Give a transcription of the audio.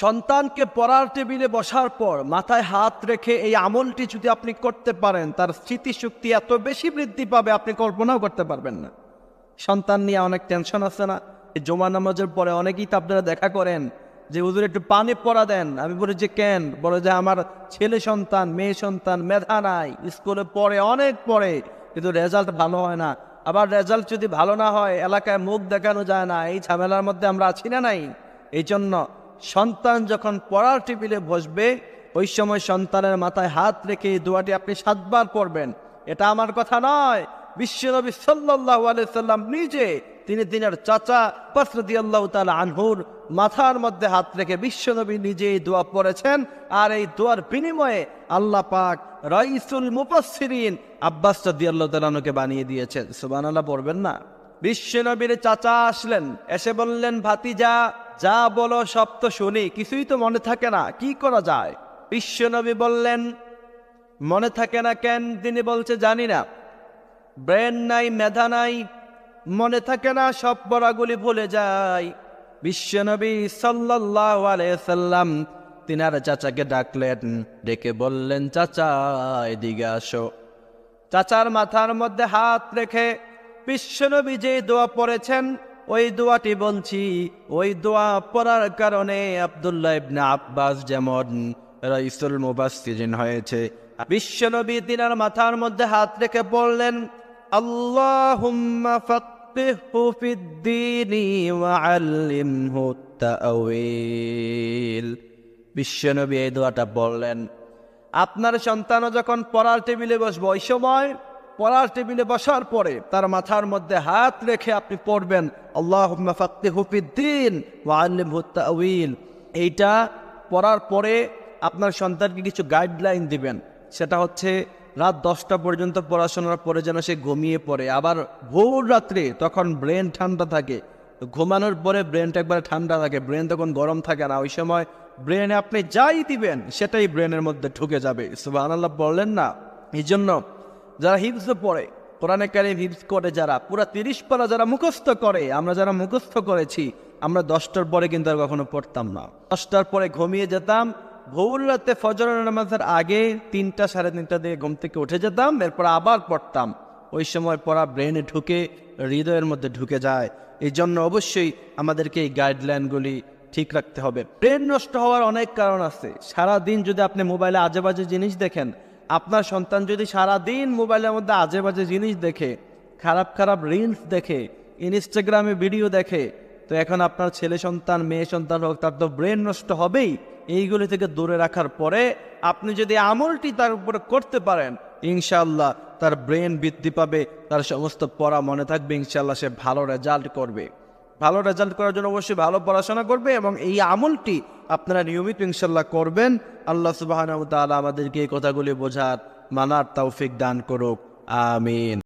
সন্তানকে পড়ার টেবিলে বসার পর মাথায় হাত রেখে এই আমলটি যদি আপনি করতে পারেন, তার স্মৃতিশক্তি এত বেশি বৃদ্ধি পাবে, আপনি কল্পনাও করতে পারবেন না। সন্তান নিয়ে অনেক টেনশন আছে না? এই জমা নামাজের পরে অনেকেই তো আপনারা দেখা করেন যে, হুজুর, একটু পানি পড়া দেন। আমি বলি, যে কেন? বলে যে, আমার ছেলে সন্তান, মেয়ে সন্তান, মেধা নাই। স্কুলে পড়ে, অনেক পড়ে, কিন্তু রেজাল্ট ভালো হয় না। আবার রেজাল্ট যদি ভালো না হয়, এলাকায় মুখ দেখানো যায় না। এই ঝামেলার মধ্যে আমরা আছি না নাই? এই জন্য সন্তান যখন পড়ার টেবিলে বসবে, ওই সময় সন্তানের মাথায় হাত রেখে এই দোয়াটি আপনি সাতবার পড়বেন। এটা আমার কথা নয়। বিশ্বনবী সাল্লাহ সাল্লাম নিজে, তিনি দিনের চাচা পাসরদি আল্লাহ তালা আনহুর মাথার মধ্যে হাত রেখে বিশ্বনবী নিজে এই দোয়া পড়েছেন। আর এই দোয়ার বিনিময়ে আল্লাহ পাক রাইসুল মুফাসসিরিন আব্বাস রদি আল্লাহ তালানুকে বানিয়ে দিয়েছেন। সুবান আল্লাহ পড়বেন না। বিশ্বনবীর চাচা আসলেন, এসে বললেন, ভাতিজা যা বলো সব তো শুনি, কিছুই তো মনে থাকে না, কি করা যায়? বিশ্বনবী বললেন, মনে থাকে না কেন, তিনি বলছে, জানি না। ব্রেন নাই, মেধা নাই, মনে থাকে না, সব পড়াগুলি ভুলে যায়। বিশ্বনবী সাল্লাহ আলাইসাল্লাম তিনার চাচাকে ডাকলেন, ডেকে বললেন, চাচা, এদিকে আসো। চাচার মাথার মধ্যে হাত রেখে বিশ্বনবী যে দোয়া পড়েছেন ওই দোয়াটি বলছি, ওই দোয়া পড়ার কারণে আব্দুল্লাহ ইবনে আব্বাস যেমন রাইসুল মুবাসসিরিন হয়েছে। বিশ্বনবী তিনার মাথার মধ্যে হাত রেখে বললেন, আল্লাহুম্মা ফাক্কিহু ফিদ্দীনি ওয়া আল্লিমহু তাআওয়িল বিশ্বনবী এই দোয়াটা বললেন, আপনার সন্তানও যখন পড়ার টেবিলে বসবো ওই সময় পড়ার টেবিলে বসার পরে তার মাথার মধ্যে হাত রেখে আপনি পড়বেন আল্লাহ ফাক্তি হুফিদ্দিন এইটা পড়ার পরে আপনার সন্তানকে কিছু গাইডলাইন দিবেন। সেটা হচ্ছে রাত দশটা পর্যন্ত পড়াশোনার পরে যেন সে ঘুমিয়ে পড়ে। আবার ভোর রাত্রে তখন ব্রেন ঠান্ডা থাকে। ঘুমানোর পরে ব্রেনটা একবারে ঠান্ডা থাকে। ব্রেন তখন গরম থাকে না। ওই সময় ব্রেনে আপনি যাই দিবেন, সেটাই ব্রেনের মধ্যে ঢুকে যাবে। সুবাহ আল্লাহ বললেন না? এই জন্য যারা হিপস পড়ে, কোরআনে কারিম হিপস করে যারা, পুরা তিরিশ পারা যারা মুখস্থ করে, আমরা যারা মুখস্থ করেছি, আমরা দশটার পরে কিন্তু আর কখনো পড়তাম না। দশটার পরে ঘুমিয়ে যেতাম ভোর রাতে ফজর নামাজের আগে তিনটা সাড়ে তিনটা দিয়ে ঘুম থেকে উঠে যেতাম, এরপর আবার পড়তাম। ওই সময় পড়া ব্রেনে ঢুকে, হৃদয়ের মধ্যে ঢুকে যায়। এই জন্য অবশ্যই আমাদেরকে এই গাইডলাইনগুলি ঠিক রাখতে হবে। ব্রেন নষ্ট হওয়ার অনেক কারণ আছে। সারা দিন যদি আপনি মোবাইলে আজে বাজে জিনিস দেখেন আপনার সন্তান যদি সারা দিন মোবাইলের মধ্যে আজে বাজে জিনিস দেখে, খারাপ খারাপ রিলস দেখে ইনস্টাগ্রামে ভিডিও দেখে, তো এখন আপনার ছেলে সন্তান, মেয়ে সন্তান হোক, তার তো ব্রেন নষ্ট হবেই। এইগুলি থেকে দূরে রাখার পরে আপনি যদি আমলটি তার উপরে করতে পারেন ইনশাল্লাহ তার ব্রেন বৃদ্ধি পাবে, তার সমস্ত পড়া মনে থাকবে ইনশাল্লাহ সে ভালো রেজাল্ট করবে। ভালো রেজাল্ট করার জন্য অবশ্যই ভালো পড়াশোনা করবে এবং এই আমলটি আপনারা নিয়মিত ইনশাল্লাহ করবেন। আল্লাহ সুবাহ আমাদেরকে এই কথাগুলি বোঝার মানার তৌফিক দান করুক। আমিন।